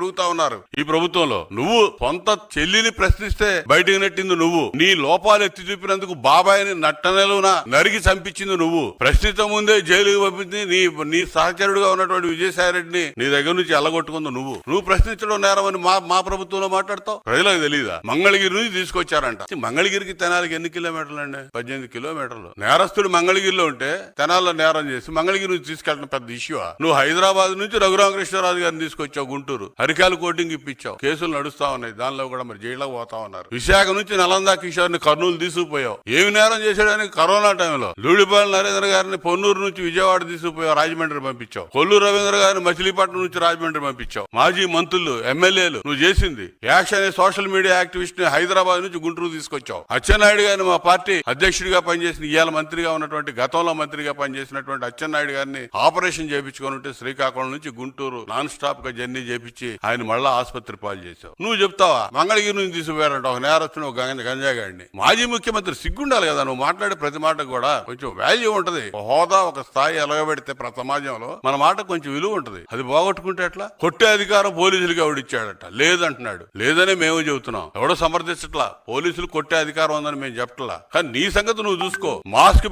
తిరుగుతా ఉన్నారు. ఈ ప్రభుత్వంలో నువ్వు సొంత చెల్లిని ప్రశ్నిస్తే బయటకు నెట్టింది నువ్వు. నీ లోపాలు ఎత్తి చూపినందుకు బాబాయిని నట్టనెలున నరికి చంపించింది నువ్వు. ప్రశ్నిత ముందే జైలుకి పంపింది నీ నీ సహచరుడుగా ఉన్నటువంటి విజయసాయి రెడ్డిని నీ దగ్గర నుంచి ఎల్లగొట్టుకుంది నువ్వు. నువ్వు ప్రశ్నించడం నేరమని మా మా ప్రభుత్వంలో మాట్లాడతావు? ప్రజలకు తెలియదా మంగళగిరి నుంచి తీసుకొచ్చారంట. మంగళగిరికి తెనాలికి ఎన్ని కిలోమీటర్లు అండి పద్దెనిమిది కిలోమీటర్లు. నేరస్తుడు మంగళగిరిలో ఉంటే తెనాల్లో నేరం చేసి మంగళగిరి నుంచి తీసుకెళ్ళడం పెద్ద ఇష్యూ నువ్వు హైదరాబాద్ నుంచి రఘురామకృష్ణరాజు గారిని తీసుకొచ్చావు గుంటూరు. హరికాల కోటింగ్ ఇప్పించావు. కేసులు నడుస్తా ఉన్నాయి. దానిలో కూడా మరి జైల్లోకి పోతా ఉన్నారు. విశాఖ నుంచి నలందా కిషోర్ని కర్నూలు తీసుకుపోయావు. ఏమి నేరం చేశాడని కరోనా టైంలో లూడిపాల్ నరేంద్ర గారిని పొన్నూరు నుంచి విజయవాడ తీసుకుపోయావు రాజమండ్రి పంపించావు. కొల్లూరు రవీంద్ర గారిని మచిలీపట్నం నుంచి రాజమండ్రి పంపించావు. మాజీ మంత్రులు ఎమ్మెల్యేలు నువ్వు చేసింది. యాక్షన్ అనే సోషల్ మీడియా యాక్టివిస్ట్ని హైదరాబాద్ నుంచి గుంటూరు తీసుకొచ్చావు. అచ్చెన్నాయుడు గారిని మా పార్టీ అధ్యక్షుడిగా పనిచేసిన ఇవాళ మంత్రిగా ఉన్నటువంటి గతంలో మంత్రిగా పనిచేసినటువంటి అచ్చెన్నాయుడు గారిని ఆపరేషన్ చేయించుకొని ఉంటే శ్రీకాకుళం నుంచి గుంటూరు నాన్ స్టాప్గా జర్నీ చేపించి ఆయన మళ్ళా ఆసుపత్రి పాలు చేశావు. నువ్వు చెప్తావా? మంగళగిరి నుంచి తీసుకుపోయారంట. ఒక నేరస్తుని ఒక గంజాగాడిని. మాజీ ముఖ్యమంత్రి సిగ్గుండాలి కదా. నువ్వు మాట్లాడే ప్రతి మాట కూడా కొంచెం వాల్యూ ఉంటది. హోదా ఒక స్థాయి ఎలగబెడితే సమాజంలో మన మాట కొంచెం విలువ ఉంటది. అది పోగొట్టుకుంటే ఎట్లా? కొట్టే అధికారం పోలీసులకి ఎవడిచ్చాడట లేదంటున్నాడు. లేదనే మేము చెబుతున్నాం. ఎవడో సమర్థించట్లా? పోలీసులు కొట్టే అధికారం ఉందని మేము చెప్పట్లా? కానీ నీ సంగతి నువ్వు చూసుకో. మాస్క్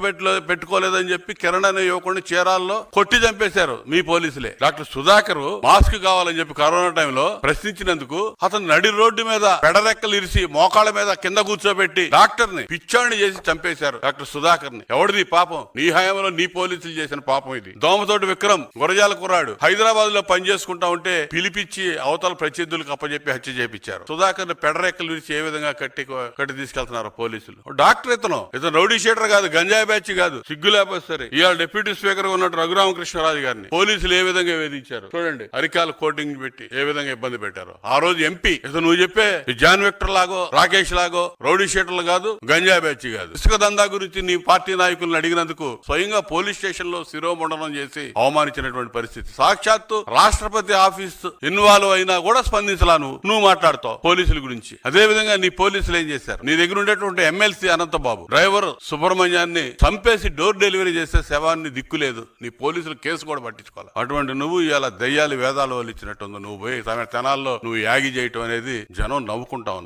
పెట్టుకోలేదని చెప్పి కిరణ్ అనే యువకుడిని చీరాల్లో కొట్టి చంపేశారు మీ పోలీసులే. డాక్టర్ సుధాకర్ మాస్క్ కావాలని చెప్పి కరోనా టైంలో ప్రశ్నించినందుకు అతను నడి రోడ్డు మీద పెడరెక్కలు ఇరిసి మోకాళ్ళ మీద కింద కూర్చోబెట్టి డాక్టర్ని పిచ్చాడిని చేసి చంపేశారు డాక్టర్ సుధాకర్ని ఎవడిది పాపం? నీ హయాంలో నీ పోలీసులు చేసిన పాపం ఇది. దోమతోటి విక్రమ్ గురజాల కుర్రాడు. హైదరాబాద్లో పని చేసుకుంటా ఉంటే పిలిపించి అవతల ప్రత్యర్థులకు అప్పచెప్పి హత్య చేపించారు సుధాకర్ని పెడరెక్కలు విరిచి ఏ విధంగా కట్టి కట్టి తీసుకెళ్తున్నారు పోలీసులు. డాక్టర్ ఇతను. ఇతను రౌడీ షీటర్ కాదు గంజాయి బ్యాచ్ కాదు. సిగ్గు లేకపోతే ఇవాళ డిప్యూటీ స్పీకర్ ఉన్నట్టు రఘురామకృష్ణరాజు గారిని పోలీసులు ఏ విధంగా వేధించారు? చూడండి అరికాల కోటింగ్ పెట్టి ఏ విధంగా ఇబ్బంది పెట్టారు. ఆ రోజు ఎంపీ ఇతను నువ్వు చెప్పే జాన్ విక్టర్ లాగో రాకేష్ లాగో రౌడీ షీటర్లు కాదు గంజా బ్యాచ్ కాదు. ఇసుక దందా గురించి నీ పార్టీ నాయకులను అడిగినందుకు స్వయంగా పోలీస్ స్టేషన్లో శిరోమండనం చేసి అవమానించినటువంటి పరిస్థితి. సాక్షాత్తు రాష్ట్రపతి ఆఫీస్ ఇన్వాల్వ్ అయినా కూడా స్పందించలా నువ్వు. నువ్వు మాట్లాడుతావు పోలీసుల గురించి. అదే విధంగా నీ పోలీసులు ఏం చేశారు? నీ దగ్గర ఉండేటువంటి ఎమ్మెల్సీ అనంతబాబు డ్రైవర్ సుబ్రహ్మణ్యాన్ని చంపేసి డోర్ డెలివరీ చేస్తే శవాన్ని దిక్కులేదు. నీ పోలీసులు కేసు కూడా పట్టించుకోవాలి? అటువంటి నువ్వు ఇలా దయ్యాలు వేదాలు వాళ్ళు ఇచ్చినట్టుంది నువ్వు పోయి తన తెనాల్లో నువ్వు యాగి చేయటం అనేది జనం నవ్వుకుంటా ఉన్నారు.